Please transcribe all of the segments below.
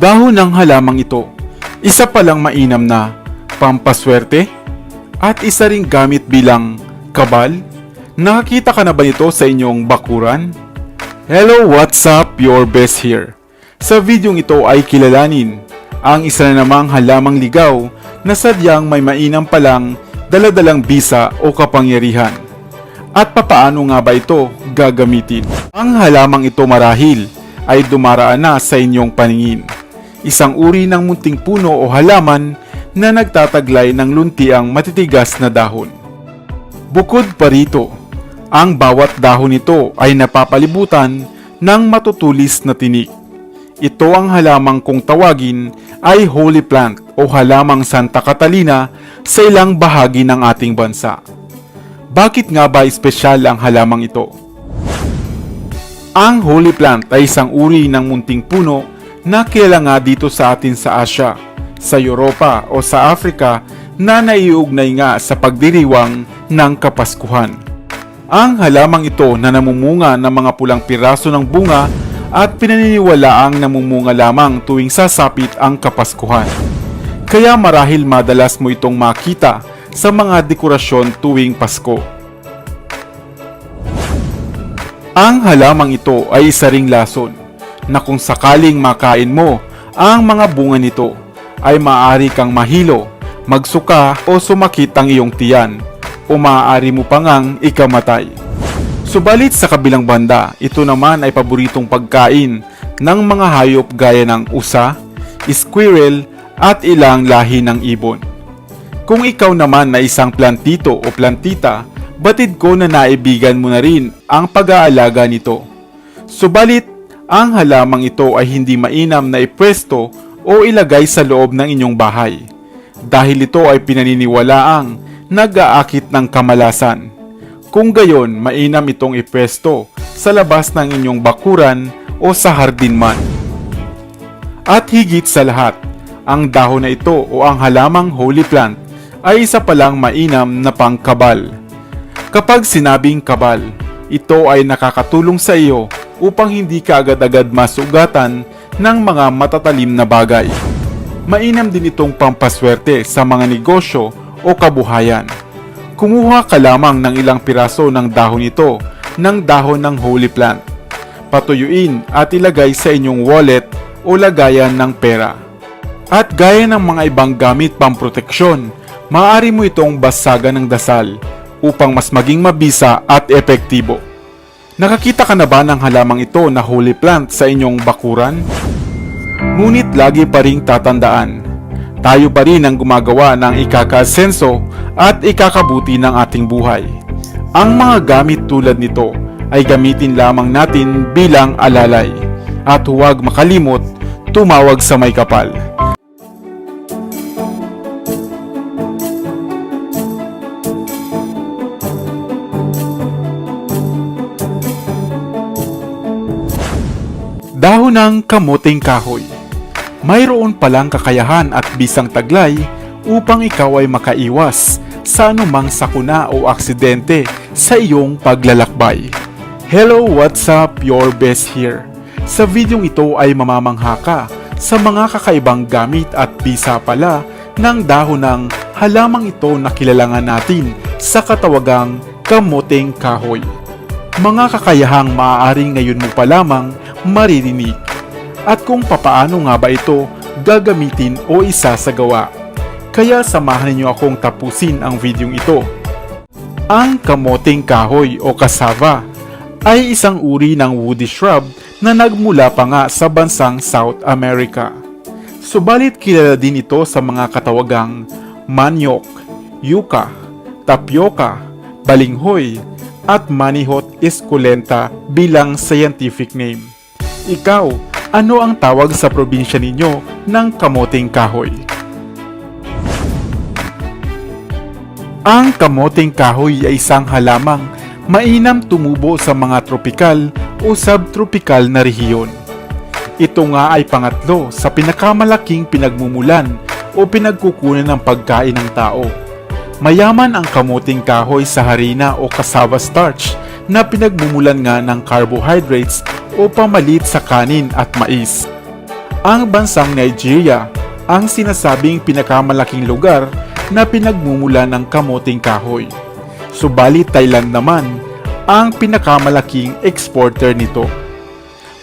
Dahon ng halamang ito, isa palang mainam na pampaswerte at isa ring gamit bilang kabal. Nakakita ka na ba nito sa inyong bakuran? Hello, what's up? Your best here. Sa videong ito ay kilalanin ang isa na namang halamang ligaw na sadyang may mainam palang daladalang bisa o kapangyarihan. At papaano nga ba ito gagamitin? Ang halamang ito marahil ay dumaraan na sa inyong paningin. Isang uri ng munting puno o halaman na nagtataglay ng luntiang matitigas na dahon. Bukod pa rito, ang bawat dahon nito ay napapalibutan ng matutulis na tinik. Ito ang halamang kung tawagin ay holy plant o halamang Santa Catalina sa ilang bahagi ng ating bansa. Bakit nga ba espesyal ang halamang ito? Ang holy plant ay isang uri ng munting puno na kilala nga dito sa atin sa Asia, sa Europa o sa Africa na naiugnay nga sa pagdiriwang ng Kapaskuhan. Ang halamang ito na namumunga ng mga pulang piraso ng bunga at pinaniniwalaang namumunga lamang tuwing sasapit ang Kapaskuhan. Kaya marahil madalas mo itong makita sa mga dekorasyon tuwing Pasko. Ang halamang ito ay isa ring lason na kung sakaling makain mo ang mga bunga nito ay maaari kang mahilo, magsuka o sumakit ang iyong tiyan o maaari mo pang ngang ikamatay. Subalit sa kabilang banda, ito naman ay paboritong pagkain ng mga hayop gaya ng usa, squirrel at ilang lahi ng ibon. Kung ikaw naman na isang plantito o plantita, batid ko na naibigan mo na rin ang pag-aalaga nito. Subalit, ang halamang ito ay hindi mainam na ipwesto o ilagay sa loob ng inyong bahay dahil ito ay pinaniniwalaang nag-aakit ng kamalasan. Kung gayon, mainam itong ipwesto sa labas ng inyong bakuran o sa hardin man. At higit sa lahat, ang dahon na ito o ang halamang holy plant ay isa palang mainam na pangkabal. Kapag sinabing kabal, ito ay nakakatulong sa iyo upang hindi ka agad-agad masugatan ng mga matatalim na bagay. Mainam din itong pampaswerte sa mga negosyo o kabuhayan. Kumuha ka lamang ng ilang piraso ng dahon ito ng dahon ng holy plant. Patuyuin at ilagay sa inyong wallet o lagayan ng pera. At gaya ng mga ibang gamit pamproteksyon, maaari mo itong basagan ng dasal upang mas maging mabisa at epektibo. Nakakita ka na ba ng halamang ito na holy plant sa inyong bakuran? Ngunit lagi pa ring tatandaan, tayo pa rin ang gumagawa ng ikakaasenso at ikakabuti ng ating buhay. Ang mga gamit tulad nito ay gamitin lamang natin bilang alalay at huwag makalimot tumawag sa may kapal. Dahon ng kamuting kahoy. Mayroon palang kakayahan at bisang taglay upang ikaw ay makaiwas sa anumang sakuna o aksidente sa iyong paglalakbay. Hello, what's up? Your best here. Sa videong ito ay mamamangha ka sa mga kakaibang gamit at bisa pala ng dahon ng halamang ito na kilalangan natin sa katawagang kamuting kahoy. Mga kakayahang maaaring ngayon mo pa lamang maririnig. At kung papaano nga ba ito gagamitin o isasagawa. Kaya samahan niyo akong tapusin ang videong ito. Ang kamoting kahoy o kasava ay isang uri ng woody shrub na nagmula pa nga sa bansang South America. Subalit kilala din ito sa mga katawagang maniok, yuca, tapioca, balinghoy, at manihot esculenta bilang scientific name. Ikaw, ano ang tawag sa probinsya ninyo ng kamoting kahoy? Ang kamoting kahoy ay isang halamang mainam tumubo sa mga tropikal o subtropical na rehiyon. Ito nga ay pangatlo sa pinakamalaking pinagmumulan o pinagkukunan ng pagkain ng tao. Mayaman ang kamuting kahoy sa harina o cassava starch na pinagmumulan nga ng carbohydrates o pamalit sa kanin at mais. Ang bansang Nigeria ang sinasabing pinakamalaking lugar na pinagmumula ng kamoting kahoy. Subalit Thailand naman ang pinakamalaking exporter nito.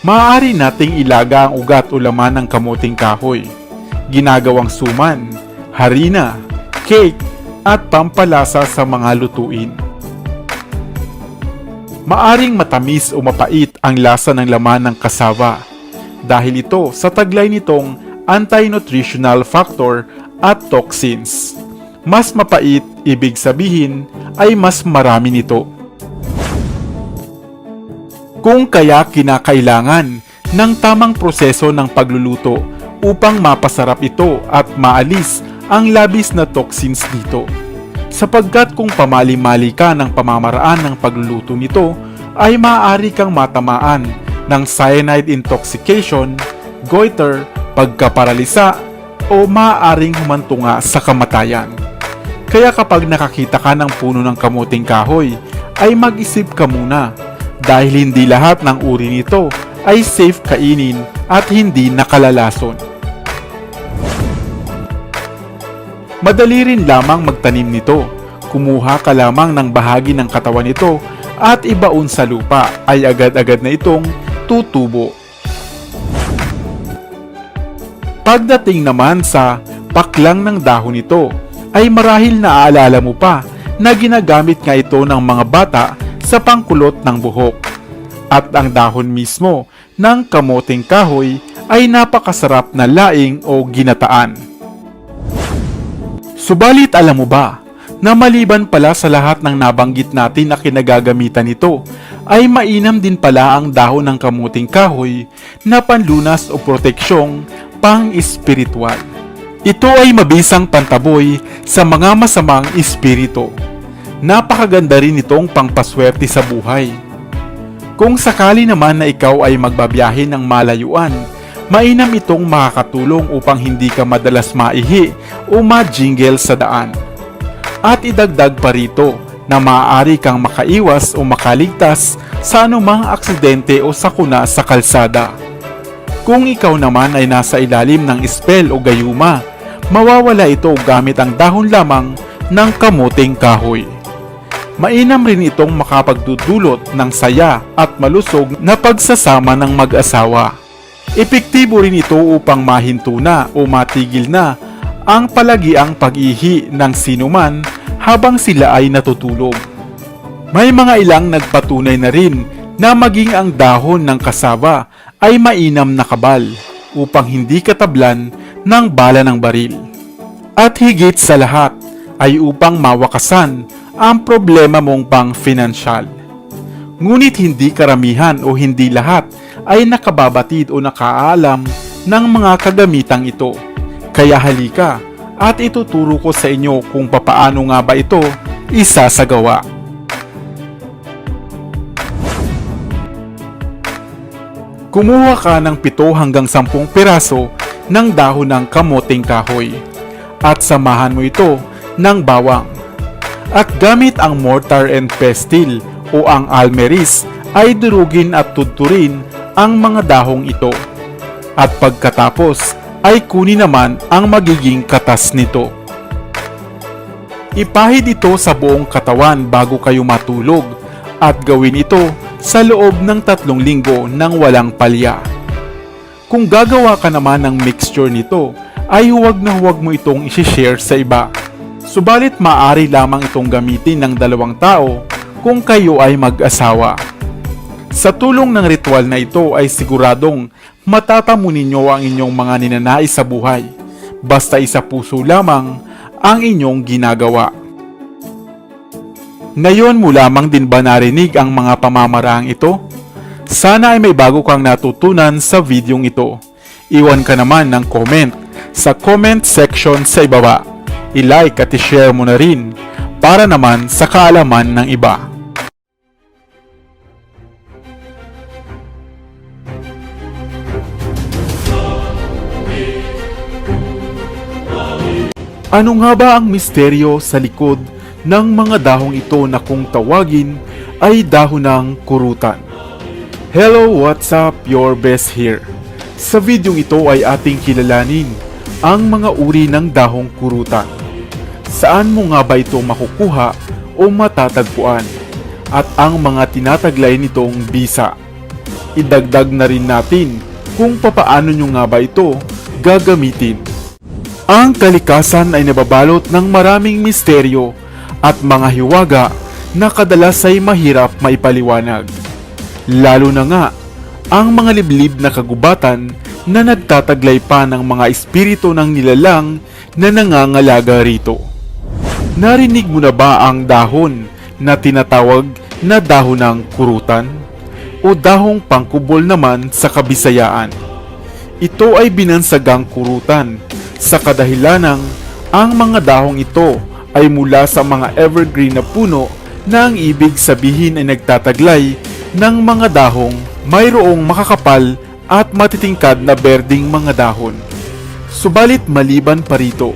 Maaari nating ilaga ang ugat o laman ng kamoting kahoy. Ginagawang suman, harina, cake, at pampalasa sa mga lutuin. Maaring matamis o mapait ang lasa ng laman ng kasava dahil ito sa taglay nitong anti-nutritional factor at toxins. Mas mapait, ibig sabihin ay mas marami nito. Kung kaya kinakailangan ng tamang proseso ng pagluluto upang mapasarap ito at maalis ang labis na toxins dito. Sapagkat kung pamali-mali ka ng pamamaraan ng pagluluto nito, ay maaari kang matamaan ng cyanide intoxication, goiter, pagkaparalisa, o maaaring humantunga sa kamatayan. Kaya kapag nakakita ka ng puno ng kamuting kahoy, ay mag-isip ka muna dahil hindi lahat ng uri nito ay safe kainin at hindi nakalalason. Madali rin lamang magtanim nito. Kumuha ka lamang ng bahagi ng katawan nito at ibaon sa lupa ay agad-agad na itong tutubo. Pagdating naman sa paklang ng dahon nito, ay marahil naaalala mo pa na ginagamit nga ito ng mga bata sa pangkulot ng buhok. At ang dahon mismo ng kamoting kahoy ay napakasarap na laing o ginataan. Subalit alam mo ba na maliban pala sa lahat ng nabanggit natin na kinagagamitan nito, ay mainam din pala ang dahon ng kamuting kahoy na panlunas o proteksyong pang-espiritual. Ito ay mabisang pantaboy sa mga masamang espiritu. Napakaganda rin itong pangpaswerte sa buhay. Kung sakali naman na ikaw ay magbabiyahe ng malayuan, mainam itong makakatulong upang hindi ka madalas maihi o ma-jingle sa daan. At idagdag pa rito na maaari kang makaiwas o makaligtas sa anumang aksidente o sakuna sa kalsada. Kung ikaw naman ay nasa ilalim ng spell o gayuma, mawawala ito gamit ang dahon lamang ng kamuting kahoy. Mainam rin itong makapagdudulot ng saya at malusog na pagsasama ng mag-asawa. Epektibo rin ito upang mahinto na o matigil na ang palagiang pag-ihi ng sinuman habang sila ay natutulog. May mga ilang nagpatunay na rin na maging ang dahon ng kasaba ay mainam na kabal upang hindi katablan ng bala ng baril. At higit sa lahat ay upang mawakasan ang problema mong pang financial. Ngunit hindi karamihan o hindi lahat ay nakababatid o nakaalam ng mga kagamitang ito. Kaya halika at ituturo ko sa inyo kung papaano nga ba ito isasagawa. Kumuha ka ng 7 hanggang 10 piraso ng dahon ng kamoting kahoy at samahan mo ito ng bawang. At gamit ang mortar and pestle o ang almeris ay durugin at tuturin ang mga dahong ito. At pagkatapos ay kunin naman ang magiging katas nito. Ipahid ito sa buong katawan bago kayo matulog at gawin ito sa loob ng tatlong linggo nang walang palya. Kung gagawa ka naman ng mixture nito, ay huwag na huwag mo itong isishare sa iba. Subalit maaari lamang itong gamitin ng dalawang tao kung kayo ay mag-asawa. Sa tulong ng ritual na ito ay siguradong matatamo ninyo ang inyong mga ninanais sa buhay. Basta isa puso lamang ang inyong ginagawa. Ngayon mo lamang din ba narinig ang mga pamamaraang ito? Sana ay may bago kang natutunan sa videong ito. Iwan ka naman ng comment sa comment section sa ibaba. I-like at i-share mo na rin para naman sa kaalaman ng iba. Ano nga ba ang misteryo sa likod ng mga dahong ito na kung tawagin ay dahon ng kurutan? Hello, what's up? Your best here. Sa videong ito ay ating kilalanin ang mga uri ng dahong kurutan. Saan mo nga ba ito makukuha o matatagpuan? At ang mga tinataglay nitong bisa. Idagdag na rin natin kung papaano nyo nga ba ito gagamitin. Ang kalikasan ay nababalot ng maraming misteryo at mga hiwaga na kadalas ay mahirap maipaliwanag. Lalo na nga ang mga liblib na kagubatan na nagtataglay pa ng mga espiritu ng nilalang na nangangalaga rito. Narinig mo na ba ang dahon na tinatawag na dahon ng kurutan? O dahong pangkubol naman sa kabisayaan? Ito ay binansagang kurutan sa kadahilanang ang mga dahong ito ay mula sa mga evergreen na puno na ang ibig sabihin ay nagtataglay ng mga dahong mayroong makakapal at matitingkad na berding mga dahon. Subalit maliban pa rito,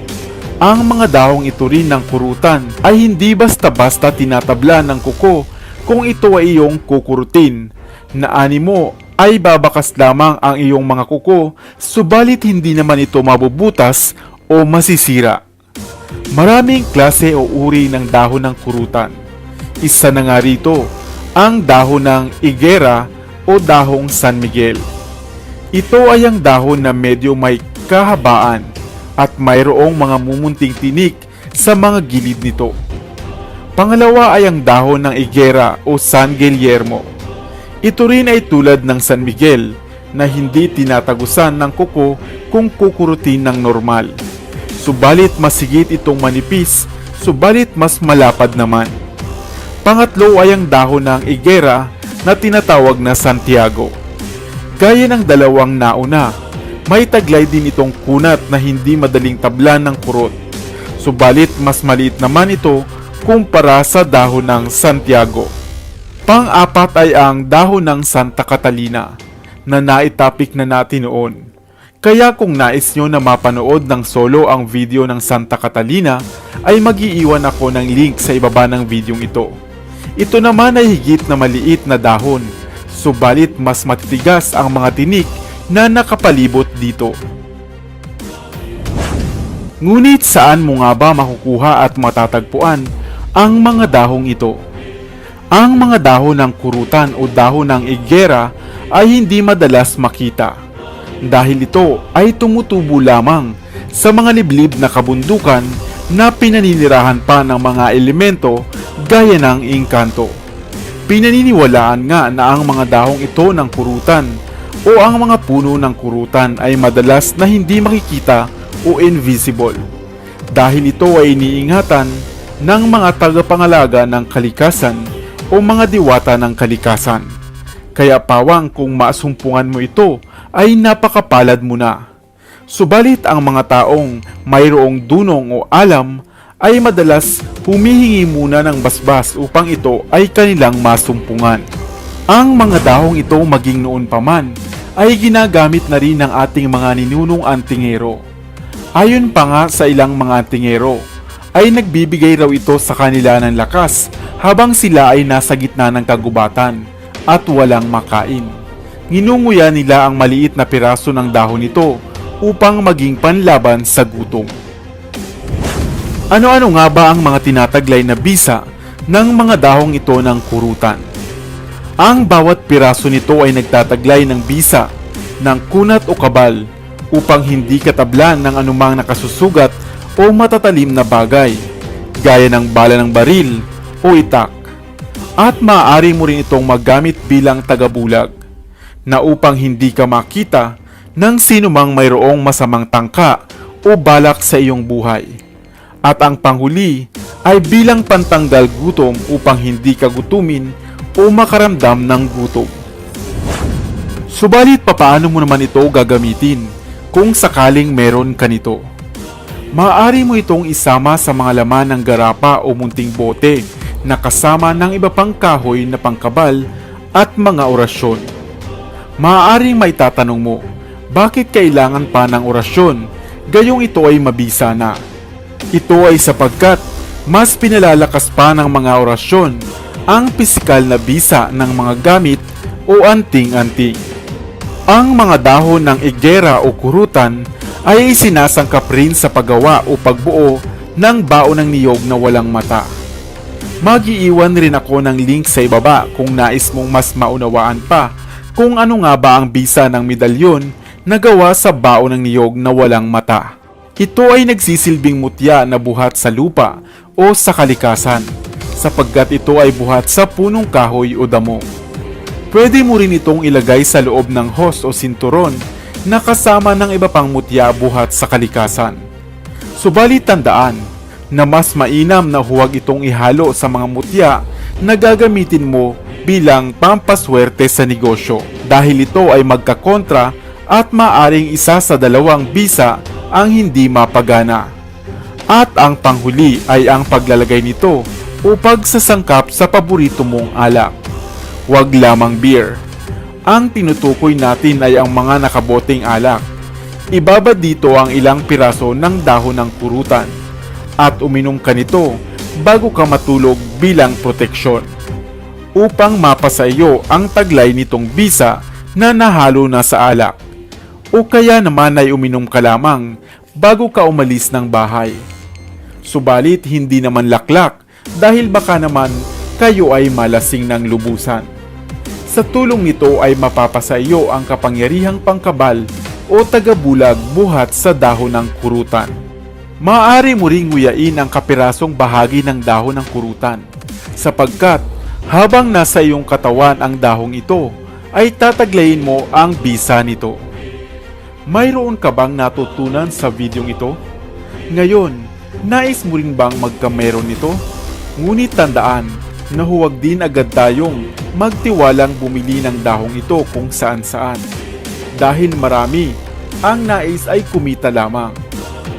ang mga dahong ito rin ng kurutan ay hindi basta-basta tinatabla ng kuko kung ito ay iyong kukurutin na animo ay babakas lamang ang iyong mga kuko subalit hindi naman ito mabubutas o masisira. Maraming klase o uri ng dahon ng kurutan. Isa na nga rito, ang dahon ng igera o dahong San Miguel. Ito ay ang dahon na medyo may kahabaan at mayroong mga mumunting tinik sa mga gilid nito. Pangalawa ay ang dahon ng igera o San Guillermo. Ito rin ay tulad ng San Miguel na hindi tinatagusan ng kuko kung kukurutin ng normal. Subalit masigit itong manipis, subalit mas malapad naman. Pangatlo ay ang dahon ng igera na tinatawag na Santiago. Gaya ng dalawang nauna, may taglay din itong kunat na hindi madaling tablan ng kurot. Subalit mas maliit naman ito kumpara sa dahon ng Santiago. Pang-apat ay ang dahon ng Santa Catalina na naitapik na natin noon. Kaya kung nais nyo na mapanood ng solo ang video ng Santa Catalina, ay magiiwan ako ng link sa ibaba ng videong ito. Ito naman ay higit na maliit na dahon, subalit mas matitigas ang mga tinik na nakapalibot dito. Ngunit saan mo nga ba makukuha at matatagpuan ang mga dahong ito? Ang mga dahon ng kurutan o dahon ng igera ay hindi madalas makita dahil ito ay tumutubo lamang sa mga liblib na kabundukan na pinaninirahan pa ng mga elemento gaya ng engkanto. Pinaniniwalaan nga na ang mga dahong ito ng kurutan o ang mga puno ng kurutan ay madalas na hindi makikita o invisible dahil ito ay iniingatan ng mga tagapangalaga ng kalikasan o mga diwata ng kalikasan. Kaya pawang kung masumpungan mo ito ay napakapalad mo na. Subalit ang mga taong mayroong dunong o alam ay madalas humihingi muna ng basbas upang ito ay kanilang masumpungan. Ang mga dahong ito maging noon pa man ay ginagamit na rin ng ating mga ninunong antingero. Ayon pa nga sa ilang mga antingero, ay nagbibigay raw ito sa kanila ng lakas habang sila ay nasa gitna ng kagubatan at walang makain. Ginunguya nila ang maliit na piraso ng dahon nito upang maging panlaban sa gutom. Ano-ano nga ba ang mga tinataglay na bisa ng mga dahong ito ng kurutan? Ang bawat piraso nito ay nagtataglay ng bisa ng kunat o kabal upang hindi katablan ng anumang nakasusugat o matatalim na bagay gaya ng bala ng baril o itak. At maaari mo rin itong magamit bilang tagabulag na upang hindi ka makita ng sinumang mayroong masamang tangka o balak sa iyong buhay. At ang panghuli ay bilang pantanggal gutom upang hindi ka gutumin o makaramdam ng gutom. Subalit papaano mo naman ito gagamitin kung sakaling meron ka nito? Maaari mo itong isama sa mga laman ng garapa o munting bote na kasama ng iba pang kahoy na pangkabal at mga orasyon. Maaaring may tatanong mo, bakit kailangan pa ng orasyon gayong ito ay mabisa na? Ito ay sapagkat mas pinalalakas pa ng mga orasyon ang pisikal na bisa ng mga gamit o anting-anting. Ang mga dahon ng igera o kurutan ay isinasangkap rin sa paggawa o pagbuo ng baon ng niyog na walang mata. Magiiwan rin ako ng link sa ibaba kung nais mong mas maunawaan pa kung ano nga ba ang bisa ng medalyon na gawa sa baon ng niyog na walang mata. Ito ay nagsisilbing mutya na buhat sa lupa o sa kalikasan sapagkat ito ay buhat sa punong kahoy o damo. Pwede mo rin itong ilagay sa loob ng hose o sinturon na kasama ng iba pang mutya buhat sa kalikasan. Subalit tandaan na mas mainam na huwag itong ihalo sa mga mutya na gagamitin mo bilang pampaswerte sa negosyo dahil ito ay magkakontra at maaring isa sa dalawang bisa ang hindi mapagana. At ang panghuli ay ang paglalagay nito o pagsasangkap sa paborito mong alak. Huwag lamang beer. Ang tinutukoy natin ay ang mga nakaboteng alak. Ibabad dito ang ilang piraso ng dahon ng kurutan at uminom ka nito bago ka matulog bilang proteksyon upang mapasa iyo ang taglay nitong bisa na nahalo na sa alak. O kaya naman ay uminom ka lamang bago ka umalis ng bahay. Subalit hindi naman laklak dahil baka naman kayo ay malasing ng lubusan. Sa tulong nito ay mapapasa iyo ang kapangyarihang pangkabal o tagabulag buhat sa dahon ng kurutan. Maaari mo ring nguyain ang kapirasong bahagi ng dahon ng kurutan sapagkat habang nasa iyong katawan ang dahong ito ay tataglayin mo ang bisa nito. Mayroon ka bang natutunan sa videong ito? Ngayon, nais mo rin bang magkameron nito? Ngunit tandaan na huwag din agad tayong magtiwalang bumili ng dahong ito kung saan saan. Dahil marami, ang nais ay kumita lamang.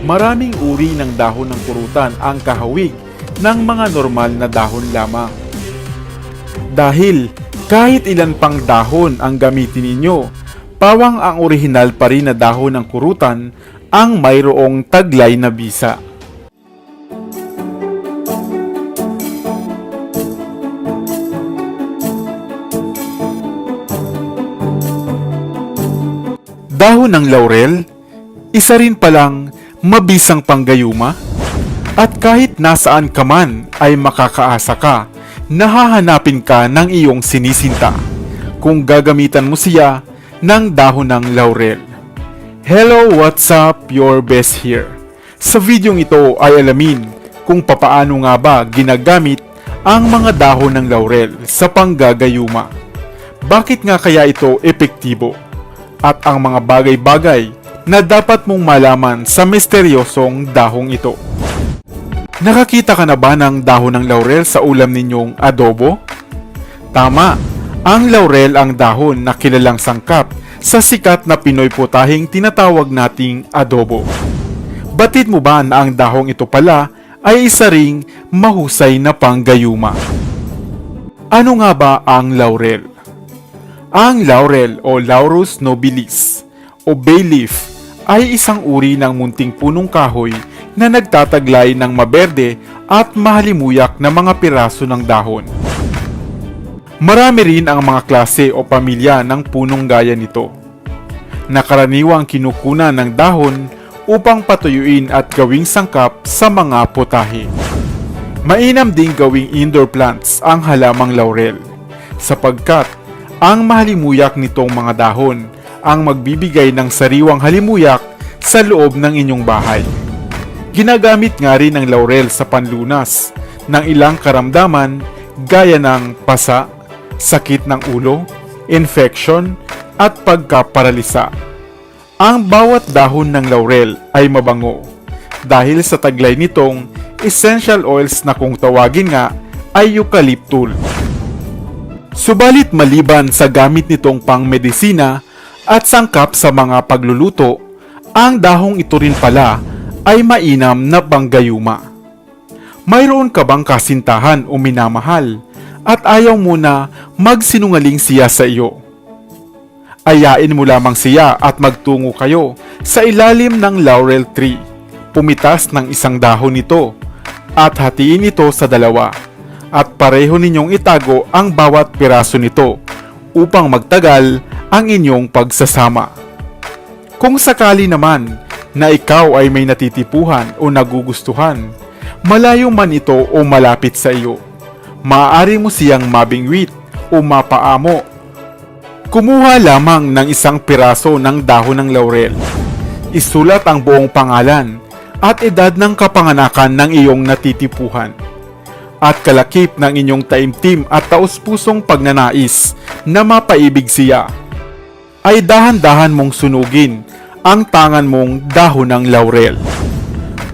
Maraming uri ng dahon ng kurutan ang kahawig ng mga normal na dahon lamang. Dahil kahit ilan pang dahon ang gamitin ninyo, pawang ang orihinal pa rin na dahon ng kurutan ang mayroong taglay na bisa. Dahon ng laurel, isa rin palang mabisang panggayuma. At kahit nasaan ka man ay makakaasa ka, nahahanapin ka ng iyong sinisinta kung gagamitan mo siya ng dahon ng laurel. Hello, what's up? Your best here. Sa videong ito ay alamin kung papaano nga ba ginagamit ang mga dahon ng laurel sa panggagayuma. Bakit nga kaya ito epektibo? At ang mga bagay-bagay na dapat mong malaman sa misteryosong dahong ito. Nakakita ka na ba ng dahon ng laurel sa ulam ninyong adobo? Tama, ang laurel ang dahon na kilalang sangkap sa sikat na Pinoy putahing tinatawag nating adobo. Batid mo ba na ang dahong ito pala ay isa ring mahusay na panggayuma? Ano nga ba ang laurel? Ang laurel o Laurus nobilis o bay leaf ay isang uri ng munting punong kahoy na nagtataglay ng maberde at mahalimuyak na mga piraso ng dahon. Marami rin ang mga klase o pamilya ng punong gaya nito. Nakaraniwang kinukunan ng dahon upang patuyuin at gawing sangkap sa mga putahe. Mainam ding gawing indoor plants ang halamang laurel sapagkat ang mahalimuyak nitong mga dahon ang magbibigay ng sariwang halimuyak sa loob ng inyong bahay. Ginagamit nga rin ang laurel sa panlunas ng ilang karamdaman gaya ng pasa, sakit ng ulo, infection, at pagkaparalisa. Ang bawat dahon ng laurel ay mabango dahil sa taglay nitong essential oils na kung tawagin nga ay eucalyptul. Subalit maliban sa gamit nitong pangmedisina at sangkap sa mga pagluluto, ang dahong ito rin pala ay mainam na panggayuma. Mayroon ka bang kasintahan o minamahal at ayaw mo na magsinungaling siya sa iyo? Ayain mo lamang siya at magtungo kayo sa ilalim ng laurel tree. Pumitas ng isang dahon nito at hatiin ito sa dalawa at pareho ninyong itago ang bawat piraso nito upang magtagal ang inyong pagsasama. Kung sakali naman na ikaw ay may natitipuhan o nagugustuhan, malayo man ito o malapit sa iyo, maaari mo siyang mabingwit o mapaamo. Kumuha lamang ng isang piraso ng dahon ng laurel. Isulat ang buong pangalan at edad ng kapanganakan ng iyong natitipuhan at kalakip ng inyong taimtim at taus-pusong pagnanais na mapaibig siya, ay dahan-dahan mong sunugin ang tangan mong dahon ng laurel.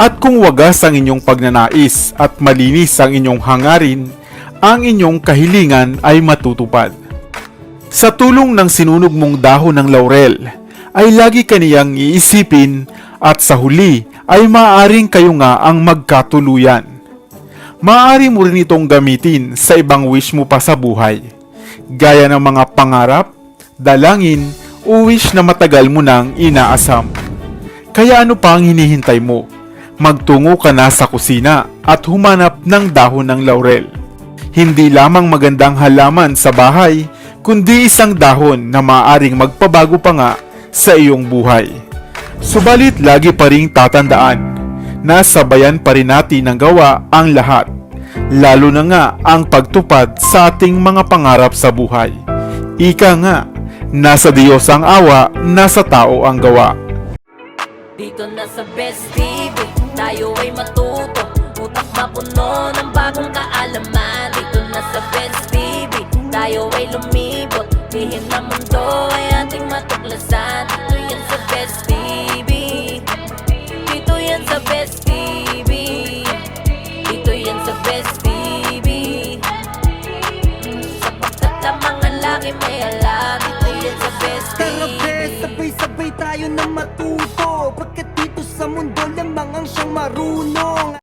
At kung wagas ang inyong pagnanais at malinis ang inyong hangarin, ang inyong kahilingan ay matutupad. Sa tulong ng sinunog mong dahon ng laurel, ay lagi kaniyang iisipin at sa huli ay maaring kayo nga ang magkatuluyan. Maaari mo rin itong gamitin sa ibang wish mo pa sa buhay, gaya ng mga pangarap, dalangin, o wish na matagal mo nang inaasam. Kaya ano pa ang hinihintay mo? Magtungo ka na sa kusina at humanap ng dahon ng laurel. Hindi lamang magandang halaman sa bahay, kundi isang dahon na maaaring magpabago pa nga sa iyong buhay. Subalit lagi pa ring tatandaan na sabayan pa rin natin ng gawa ang lahat, lalo na nga ang pagtupad sa ating mga pangarap sa buhay. Ika nga, nasa Diyos ang awa, nasa tao ang gawa. Dito na sa Best TV, tayo ay matuto Utak mapuno ng bagong kaalaman Dito na sa Best TV, tayo ay lumibot Lihim na mundo na matuto. Pagkat dito sa mundo lamang ang siyang marunong